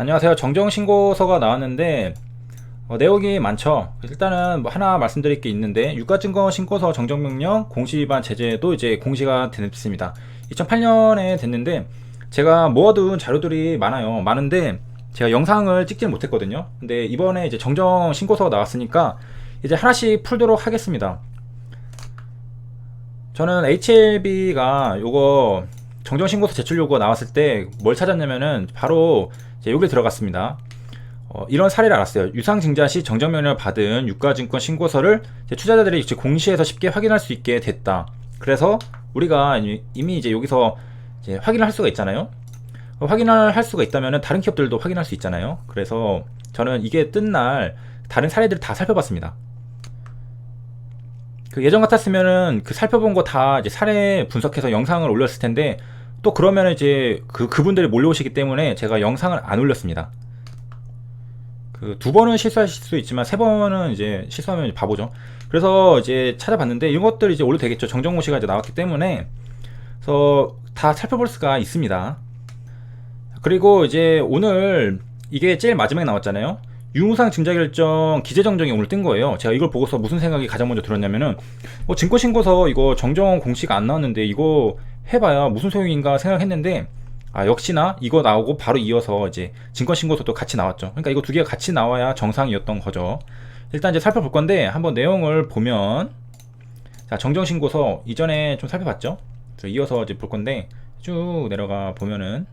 안녕하세요. 정정신고서가 나왔는데 어, 내용이 많죠. 일단은 뭐 하나 말씀드릴 게 있는데 유가증권 신고서 정정명령 공시 위반 제재도 이제 공시가 됐습니다. 2008년에 됐는데 제가 모아둔 자료들이 많아요. 많은데 제가 영상을 찍지는 못했거든요. 근데 이번에 이제 정정 신고서가 나왔으니까 이제 하나씩 풀도록 하겠습니다. 저는 HLB가 요거 정정신고서 제출 요구가 나왔을 때 뭘 찾았냐면은 바로 이제 여기 들어갔습니다. 어, 이런 사례를 알았어요. 유상증자 시 정정명령을 받은 유가증권 신고서를 투자자들이 이제 공시에서 쉽게 확인할 수 있게 됐다. 그래서 우리가 이- 이미 이제 여기서 이제 확인을 할 수가 있잖아요. 어, 확인을 할 수가 있다면은 다른 기업들도 확인할 수 있잖아요. 그래서 저는 이게 뜬 날 다른 사례들을 다 살펴봤습니다. 그 예전 같았으면은 그 살펴본 거 다 이제 사례 분석해서 영상을 올렸을 텐데 또 그러면 이제 그 그분들이 몰려오시기 때문에 제가 영상을 안 올렸습니다. 그 두 번은 실수하실 수 있지만 세 번은 이제 실수하면 바보죠. 그래서 이제 찾아봤는데 이런 것들 이제 올려 되겠죠. 정정모 씨가 이제 나왔기 때문에 그래서 다 살펴볼 수가 있습니다. 그리고 이제 오늘 이게 제일 마지막에 나왔잖아요. 유무상 증자 결정 기재 정정이 오늘 뜬 거예요. 제가 이걸 보고서 무슨 생각이 가장 먼저 들었냐면은 어, 증권 신고서 이거 정정 공시가 안 나왔는데 이거 해봐야 무슨 소용인가 생각했는데 아 역시나 이거 나오고 바로 이어서 이제 증권 신고서도 같이 나왔죠. 그러니까 이거 두 개가 같이 나와야 정상이었던 거죠. 일단 이제 살펴볼 건데 한번 내용을 보면 자 정정 신고서 이전에 좀 살펴봤죠. 이어서 이제 볼 건데 쭉 내려가 보면은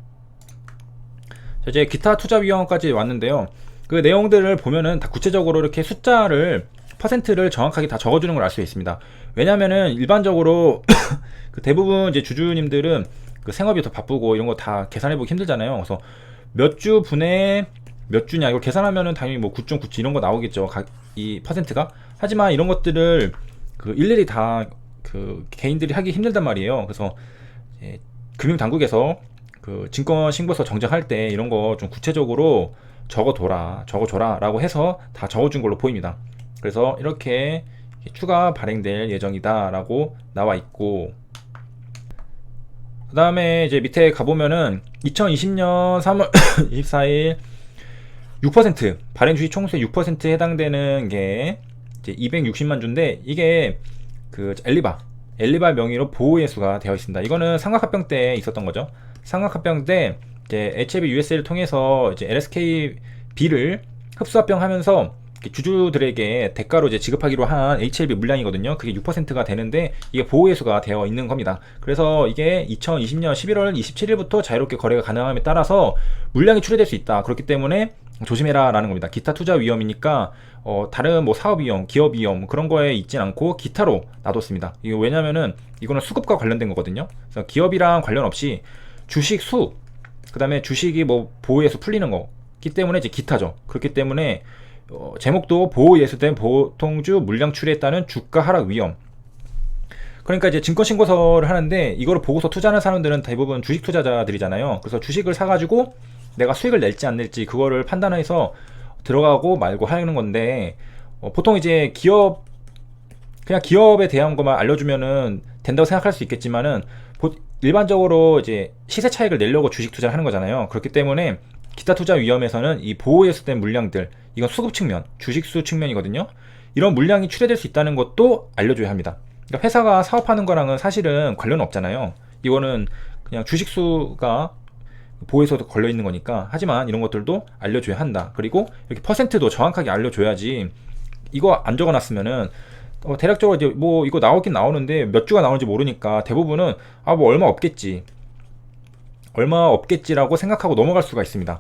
자, 이제 기타 투자 위원까지 왔는데요. 그 내용들을 보면은 다 구체적으로 이렇게 숫자를 퍼센트를 정확하게 다 적어주는 걸 알 수 있습니다. 왜냐면은 일반적으로 그 대부분 이제 주주님들은 그 생업이 더 바쁘고 이런 거 다 계산해보기 힘들잖아요. 그래서 몇 주 분에 몇 주냐 이걸 계산하면은 당연히 뭐 9.97 이런 거 나오겠죠. 각이 퍼센트가. 하지만 이런 것들을 그 일일이 다 그 개인들이 하기 힘들단 말이에요. 그래서 금융 당국에서 그 증권 신고서 정정할 때 이런 거 좀 구체적으로 적어둬라, 적어줘라라고 해서 다 적어준 걸로 보입니다. 그래서 이렇게 추가 발행될 예정이다라고 나와 있고 그 다음에 이제 밑에 가보면은 2020년 3월 24일 6% 발행 주식 총수의 6%에 해당되는 게 이제 260만 주인데 이게 그 엘리바 엘리바 명의로 보호 예수가 되어 있습니다. 이거는 삼각합병 때 있었던 거죠. 삼각합병 때 이제 HLB USA를 통해서 이제 LSKB를 흡수합병하면서 이렇게 주주들에게 대가로 이제 지급하기로 한 HLB 물량이거든요. 그게 6%가 되는데 이게 보호 예수가 되어 있는 겁니다. 그래서 이게 2020년 11월 27일부터 자유롭게 거래가 가능함에 따라서 물량이 출회될 수 있다. 그렇기 때문에 조심해라라는 겁니다. 기타 투자 위험이니까 어, 다른 뭐 사업 위험, 기업 위험 그런 거에 있진 않고 기타로 놔뒀습니다. 이거 왜냐면은 이거는 수급과 관련된 거거든요. 그래서 기업이랑 관련 없이 주식 수, 그 다음에 주식이 뭐 보호에서 풀리는 거기 때문에 이제 기타죠. 그렇기 때문에 어, 제목도 보호 예수된 보통주 물량 출에 따른 주가 하락 위험. 그러니까 이제 증권 신고서를 하는데 이거를 보고서 투자하는 사람들은 대부분 주식 투자자들이잖아요. 그래서 주식을 사가지고 내가 수익을 낼지 안 낼지 그거를 판단해서 들어가고 말고 하는 건데 어, 보통 이제 기업 그냥 기업에 대한 것만 알려주면은 된다고 생각할 수 있겠지만은 보- 일반적으로 이제 시세 차익을 내려고 주식 투자를 하는 거잖아요. 그렇기 때문에 기타 투자 위험에서는 이 보호 예수된 물량들 이건 수급 측면, 주식수 측면이거든요. 이런 물량이 출해될 수 있다는 것도 알려줘야 합니다. 그러니까 회사가 사업하는 거랑은 사실은 관련 없잖아요. 이거는 그냥 주식수가 보호에서도 걸려 있는 거니까 하지만 이런 것들도 알려줘야 한다. 그리고 이렇게 퍼센트도 정확하게 알려줘야지 이거 안 적어놨으면은 어, 대략적으로 이제 뭐 이거 나오긴 나오는데 몇 주가 나오는지 모르니까 대부분은 아 뭐 얼마 없겠지 얼마 없겠지라고 생각하고 넘어갈 수가 있습니다.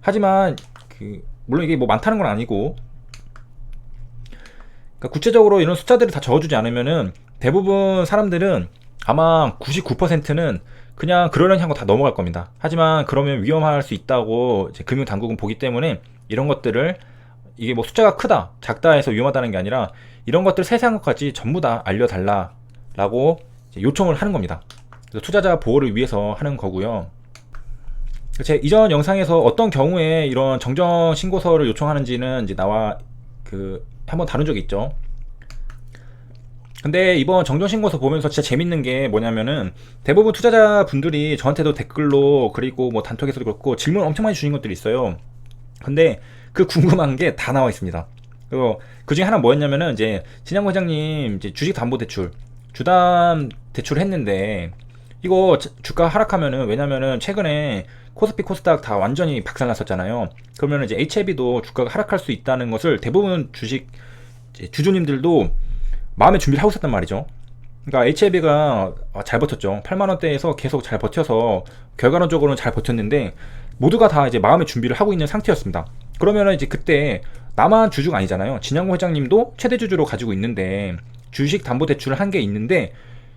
하지만 그 물론 이게 뭐 많다는 건 아니고 그러니까 구체적으로 이런 숫자들을 다 적어주지 않으면은 대부분 사람들은 아마 99%는 그냥 그러려니 하고 다 넘어갈 겁니다. 하지만 그러면 위험할 수 있다고 금융 당국은 보기 때문에 이런 것들을 이게 뭐 숫자가 크다, 작다 해서 위험하다는 게 아니라 이런 것들 세세한 것까지 전부 다 알려달라라고 요청을 하는 겁니다. 투자자 보호를 위해서 하는 거고요. 제 이전 영상에서 어떤 경우에 이런 정정 신고서를 요청하는지는 이제 나와 그 한번 다룬 적이 있죠. 근데 이번 정정신고서 보면서 진짜 재밌는 게 뭐냐면은 대부분 투자자분들이 저한테도 댓글로 그리고 뭐 단톡에서도 그렇고 질문 엄청 많이 주신 것들이 있어요. 근데 그 궁금한 게 다 나와 있습니다. 그리고 그 중에 하나 뭐였냐면은 이제 진양고 회장님 이제 주식 담보 대출 주담 대출 했는데 이거 자- 주가 하락하면은 왜냐면은 최근에 코스피 코스닥 다 완전히 박살났었잖아요. 그러면은 이제 HLB도 주가가 하락할 수 있다는 것을 대부분 주식 주주님들도 마음의 준비를 하고 있었단 말이죠. 그러니까 HLB가 잘 버텼죠. 8만 원대에서 계속 잘 버텨서 결과론적으로는 잘 버텼는데 모두가 다 이제 마음의 준비를 하고 있는 상태였습니다. 그러면은 이제 그때 나만 주주가 아니잖아요. 진양고 회장님도 최대 주주로 가지고 있는데 주식 담보 대출을 한 게 있는데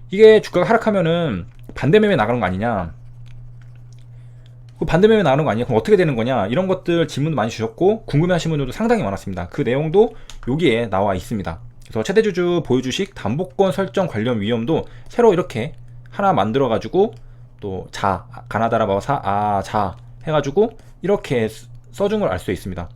이게 주가가 하락하면은 반대 매매 나가는 거 아니냐? 그 반대 매매 나가는 거 아니냐? 그럼 어떻게 되는 거냐? 이런 것들 질문도 많이 주셨고 궁금해하시는 분들도 상당히 많았습니다. 그 내용도 여기에 나와 있습니다. 그래서 최대 주주 보유 주식 담보권 설정 관련 위험도 새로 이렇게 하나 만들어 가지고 또 자 가나다라 바사 아자 해가지고 이렇게 쓰- 써준 걸 알 수 있습니다.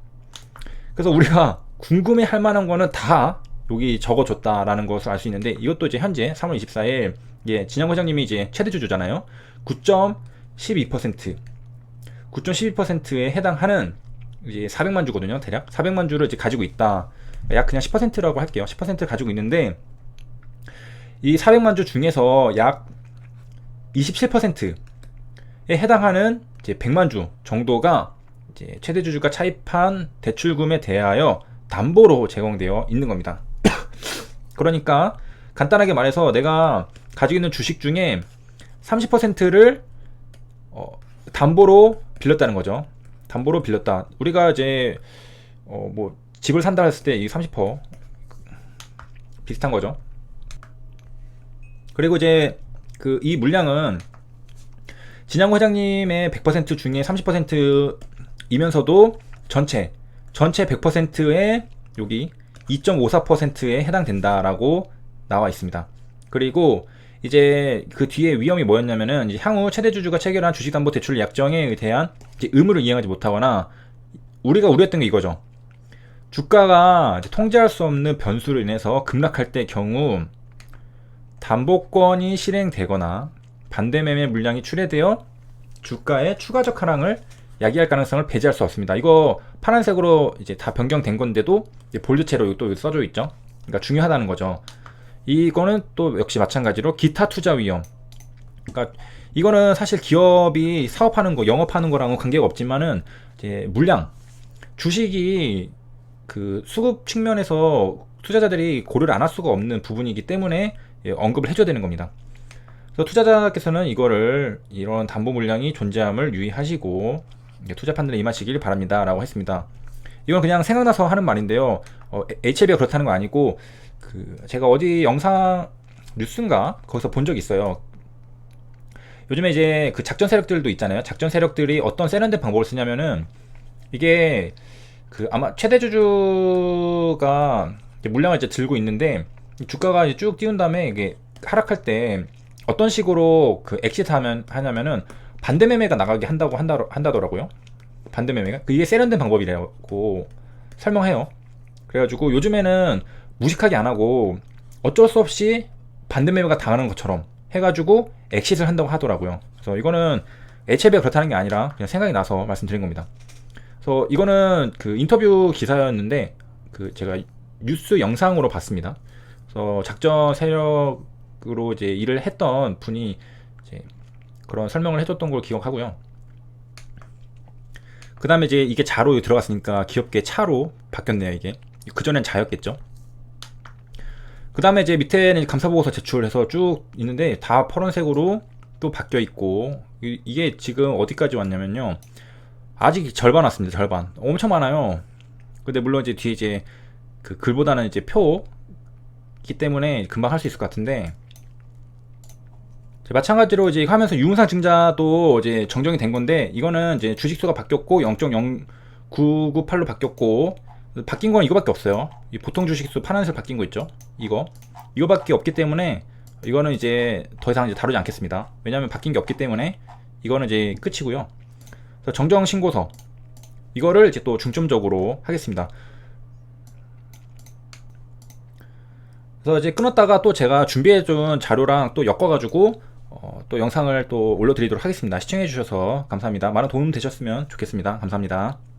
그래서 우리가 궁금해 할 만한 거는 다 여기 적어줬다라는 것을 알 수 있는데 이것도 이제 현재 3월 24일 예, 진영 회장님이 이제 최대 주주잖아요. 9.12% 9.12%에 해당하는 이제 400만 주거든요. 대략 400만 주를 이제 가지고 있다. 약 그냥 10%라고 할게요. 10%를 가지고 있는데 이 400만 주 중에서 약 27%에 해당하는 이제 100만 주 정도가 최대 주주가 차입한 대출금에 대하여 담보로 제공되어 있는 겁니다. 그러니까 간단하게 말해서 내가 가지고 있는 주식 중에 30%를 어, 담보로 빌렸다는 거죠. 담보로 빌렸다. 우리가 이제 어, 뭐 집을 산다 했을 때 이 30% 비슷한 거죠. 그리고 이제 그 이 물량은 진양호 회장님의 100% 중에 30%이면서도 전체 전체 100%의 여기 2.54%에 해당된다라고 나와 있습니다. 그리고 이제 그 뒤에 위험이 뭐였냐면은 향후 최대 주주가 체결한 주식담보 대출 약정에 대한 의무를 이행하지 못하거나 우리가 우려했던 게 이거죠. 주가가 통제할 수 없는 변수로 인해서 급락할 때 경우 담보권이 실행되거나 반대 매매 물량이 출회되어 주가의 추가적 하락을 야기할 가능성을 배제할 수 없습니다. 이거 파란색으로 이제 다 변경된 건데도 볼드체로 또 써져 있죠. 그러니까 중요하다는 거죠. 이거는 또 역시 마찬가지로 기타 투자 위험. 그러니까 이거는 사실 기업이 사업하는 거, 영업하는 거랑은 관계가 없지만은 이제 물량, 주식이 그 수급 측면에서 투자자들이 고려를 안 할 수가 없는 부분이기 때문에 예, 언급을 해줘야 되는 겁니다. 그래서 투자자께서는 이거를 이런 담보 물량이 존재함을 유의하시고 예, 투자 판단에 임하시길 바랍니다 라고 했습니다. 이건 그냥 생각나서 하는 말인데요. 어, HLB가 그렇다는 거 아니고 그 제가 어디 영상 뉴스인가 거기서 본 적이 있어요. 요즘에 이제 그 작전 세력들도 있잖아요. 작전 세력들이 어떤 세련된 방법을 쓰냐면은 이게 그 아마 최대 주주가 이제 물량을 이제 들고 있는데 주가가 이제 쭉 띄운 다음에 이게 하락할 때 어떤 식으로 그 엑시트 하면 하냐면은 반대 매매가 나가게 한다고 한다 한다더라고요. 반대 매매가 그게 세련된 방법이라고 설명해요. 그래가지고 요즘에는 무식하게 안 하고 어쩔 수 없이 반대 매매가 당하는 것처럼 해가지고 엑시트를 한다고 하더라고요. 그래서 이거는 HLB가 그렇다는 게 아니라 그냥 생각이 나서 말씀드린 겁니다. 그래서 이거는 그 인터뷰 기사였는데 그 제가 뉴스 영상으로 봤습니다. 그래서 작전 세력으로 이제 일을 했던 분이 그런 설명을 해줬던 걸 기억하고요. 그 다음에 이제 이게 자로 들어갔으니까 귀엽게 차로 바뀌었네요, 이게. 그전엔 자였겠죠. 그 다음에 이제 밑에는 감사보고서 제출해서 쭉 있는데 다 파란색으로 또 바뀌어 있고 이- 이게 지금 어디까지 왔냐면요. 아직 절반 왔습니다, 절반. 엄청 많아요. 근데 물론 이제 뒤에 이제 그 글보다는 이제 표기 때문에 금방 할 수 있을 것 같은데 마찬가지로 이제 하면서 유무상 증자도 이제 정정이 된 건데 이거는 이제 주식수가 바뀌었고 0.0998로 바뀌었고 바뀐 건 이거밖에 없어요. 이 보통 주식수 파란색 바뀐 거 있죠? 이거 이거밖에 없기 때문에 이거는 이제 더 이상 이제 다루지 않겠습니다. 왜냐하면 바뀐 게 없기 때문에 이거는 이제 끝이고요. 정정 신고서 이거를 이제 또 중점적으로 하겠습니다. 그래서 이제 끊었다가 또 제가 준비해둔 자료랑 또 엮어가지고 어, 또 영상을 또 올려드리도록 하겠습니다. 시청해주셔서 감사합니다. 많은 도움 되셨으면 좋겠습니다. 감사합니다.